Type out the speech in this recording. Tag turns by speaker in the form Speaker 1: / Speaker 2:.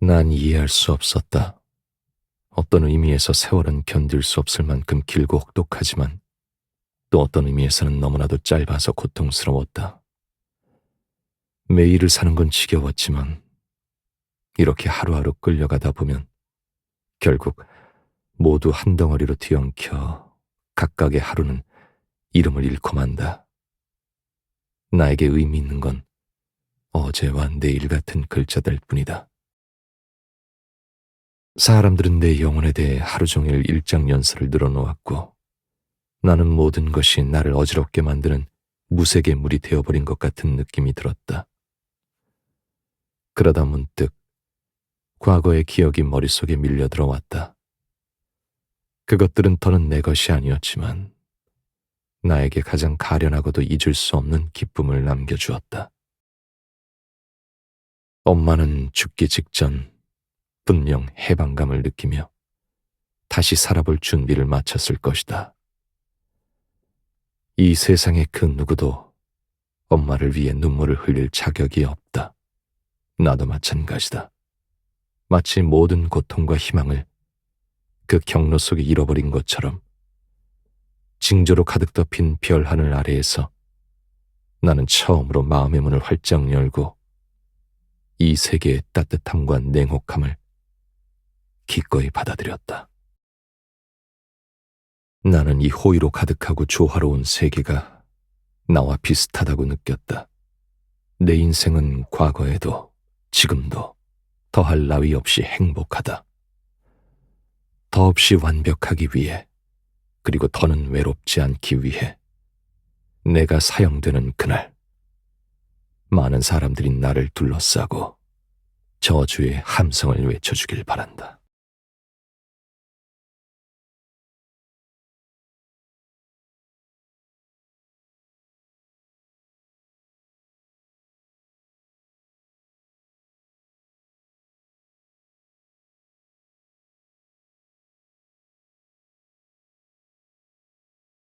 Speaker 1: 난 이해할 수 없었다. 어떤 의미에서 세월은 견딜 수 없을 만큼 길고 혹독하지만 또 어떤 의미에서는 너무나도 짧아서 고통스러웠다. 매일을 사는 건 지겨웠지만 이렇게 하루하루 끌려가다 보면 결국 모두 한 덩어리로 뒤엉켜 각각의 하루는 이름을 잃고 만다. 나에게 의미 있는 건 어제와 내일 같은 글자들 뿐이다. 사람들은 내 영혼에 대해 하루 종일 일장 연설을 늘어놓았고 나는 모든 것이 나를 어지럽게 만드는 무색의 물이 되어버린 것 같은 느낌이 들었다. 그러다 문득 과거의 기억이 머릿속에 밀려 들어왔다. 그것들은 더는 내 것이 아니었지만 나에게 가장 가련하고도 잊을 수 없는 기쁨을 남겨주었다. 엄마는 죽기 직전 분명 해방감을 느끼며 다시 살아볼 준비를 마쳤을 것이다. 이 세상의 그 누구도 엄마를 위해 눈물을 흘릴 자격이 없다. 나도 마찬가지다. 마치 모든 고통과 희망을 그 경로 속에 잃어버린 것처럼 징조로 가득 덮인 별 하늘 아래에서 나는 처음으로 마음의 문을 활짝 열고 이 세계의 따뜻함과 냉혹함을 기꺼이 받아들였다. 나는 이 호의로 가득하고 조화로운 세계가 나와 비슷하다고 느꼈다. 내 인생은 과거에도 지금도 더할 나위 없이 행복하다. 더없이 완벽하기 위해 그리고 더는 외롭지 않기 위해 내가 사형되는 그날 많은 사람들이 나를 둘러싸고 저주의 함성을 외쳐주길 바란다.